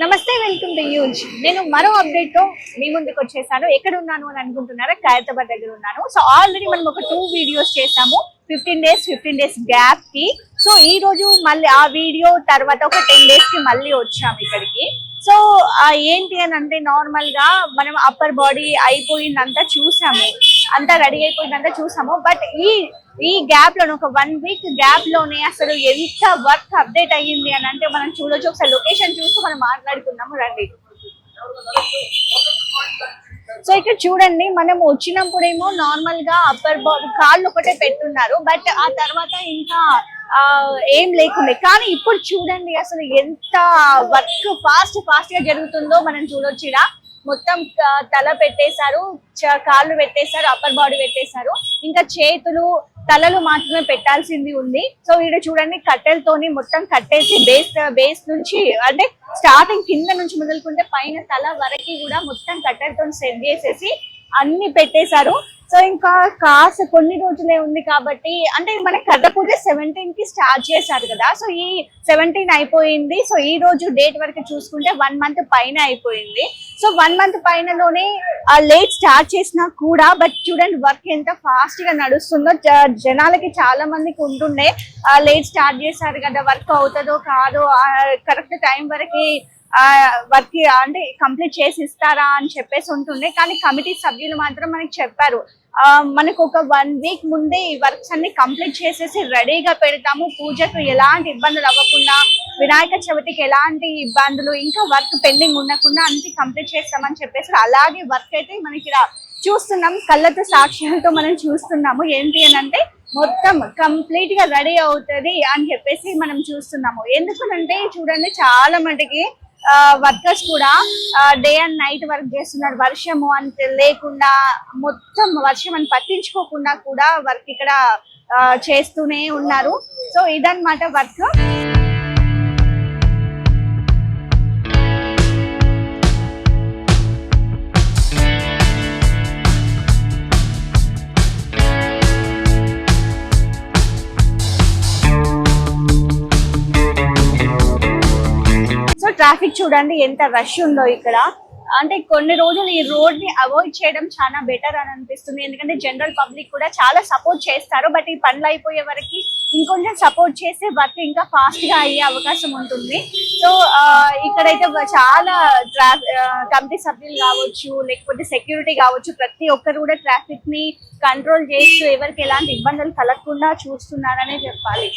నమస్తే welcome to use నేను మరో అప్డేట్తో మీ ముందుకు వచ్చేసాను. ఎక్కడ ఉన్నాను అని అనుకుంటున్నారా? ఖైరతాబాద్ దగ్గర ఉన్నాను. సో ఆల్రెడీ మనం ఒక టూ వీడియోస్ చేసాము. ఫిఫ్టీన్ డేస్ ఫిఫ్టీన్ డేస్ గ్యాప్కి. సో ఈ రోజు మళ్ళీ ఆ వీడియో తర్వాత ఒక టెన్ డేస్కి మళ్ళీ వచ్చాము ఇక్కడికి. సో ఏంటి అని అంటే నార్మల్గా మనం అప్పర్ బాడీ అయిపోయిందంతా చూసాము. అంతా రెడీ అయిపోయిందంతా చూసాము. బట్ ఈ ఈ గ్యాప్లోనే ఒక వన్ వీక్ గ్యాప్లోనే అసలు ఎంత వర్క్ అప్డేట్ అయ్యింది అని అంటే మనం చూడొచ్చు. ఒకసారి లొకేషన్ చూస్తూ మనం మాట్లాడుకుందాము రండి. సో ఇక్కడ చూడండి మనం వచ్చినప్పుడేమో నార్మల్గా అప్పర్ కాళ్ళు ఒకటే పెట్టున్నారు. బట్ ఆ తర్వాత ఇంకా ఏం లేకుండే. కానీ ఇప్పుడు చూడండి అసలు ఎంత వర్క్ ఫాస్ట్ ఫాస్ట్గా జరుగుతుందో మనం చూడొచ్చు ఇలా మొత్తం తల పెట్టేశారు చ- కాళ్ళు పెట్టేశారు అప్పర్ బాడీ పెట్టేశారు. ఇంకా చేతులు తలలు మాత్రమే పెట్టాల్సింది ఉంది. సో వీడు చూడండి కట్టెలతోని మొత్తం కట్టేసి బేస్ బేస్ నుంచి అంటే స్టార్టింగ్ కింద నుంచి మొదలుకుంటే పైన తల వరకు కూడా మొత్తం కట్టెలతో సెట్ చేసేసి అన్ని పెట్టేశారు. సో ఇంకా కాస్త కొన్ని రోజులే ఉంది కాబట్టి అంటే మన కథ పూజ సెవెంటీన్కి స్టార్ట్ చేశారు కదా. సో ఈ సెవెంటీన్ అయిపోయింది. సో ఈ రోజు డేట్ వరకు చూసుకుంటే వన్ మంత్ పైన అయిపోయింది. సో వన్ మంత్ పైనలోనే లేట్ స్టార్ట్ చేసినా కూడా బట్ చూడండి వర్క్ ఎంత ఫాస్ట్గా నడుస్తుందో. జ- జనాలకి చాలా మందికి ఉంటుండే. లేట్ స్టార్ట్ చేశారు కదా వర్క్ అవుతుందో కాదో కరెక్ట్ టైం వరకు వర్క్ అంటే కంప్లీట్ చేసి ఇస్తారా అని చెప్పేసి ఉంటుండే. కానీ కమిటీ సభ్యులు మాత్రం మనకి చెప్పారు మనకు ఒక వన్ వీక్ ముందే ఈ వర్క్స్ అన్ని కంప్లీట్ చేసేసి రెడీగా పెడతాము. పూజకు ఎలాంటి ఇబ్బందులు అవ్వకుండా వినాయక చవితికి ఎలాంటి ఇబ్బందులు ఇంకా వర్క్ పెండింగ్ ఉండకుండా అన్ని కంప్లీట్ చేస్తామని చెప్పేసి అలాగే వర్క్ అయితే మనకి చూస్తున్నాం. కళ్ళతో సాక్ష్యాలతో మనం చూస్తున్నాము. ఏంటి అని అంటే మొత్తం కంప్లీట్గా రెడీ అవుతుంది అని చెప్పేసి మనం చూస్తున్నాము. ఎందుకనంటే చూడండి చాలా మటుకి వర్కర్స్ కూడా డే అండ్ నైట్ వర్క్ చేస్తున్నారు. వర్షము అని లేకుండా మొత్తం వర్షం అని పట్టించుకోకుండా కూడా వర్క్ ఇక్కడ ఆ, చేస్తూనే ఉన్నారు. సో ఇదన్నమాట వర్క్ సో ట్రాఫిక్ చూడండి ఎంత రష్ ఉందో ఇక్కడ. అంటే కొన్ని రోజులు ఈ రోడ్ని అవాయిడ్ చేయడం చాలా బెటర్ అని అనిపిస్తుంది. ఎందుకంటే జనరల్ పబ్లిక్ కూడా చాలా సపోర్ట్ చేస్తారు బట్ ఈ పనులు అయిపోయే వరకు ఇంకొంచెం సపోర్ట్ చేస్తే వర్క్ ఇంకా ఫాస్ట్గా అయ్యే అవకాశం ఉంటుంది. సో ఇక్కడైతే చాలా ట్రాఫిక్ కమిటీ సభ్యులు కావచ్చు లేకపోతే సెక్యూరిటీ కావచ్చు ప్రతి ఒక్కరు కూడా ట్రాఫిక్ని కంట్రోల్ చేస్తూ ఎవరికి ఎలాంటి ఇబ్బందులు కలగకుండా చూస్తున్నారనే చెప్పాలి.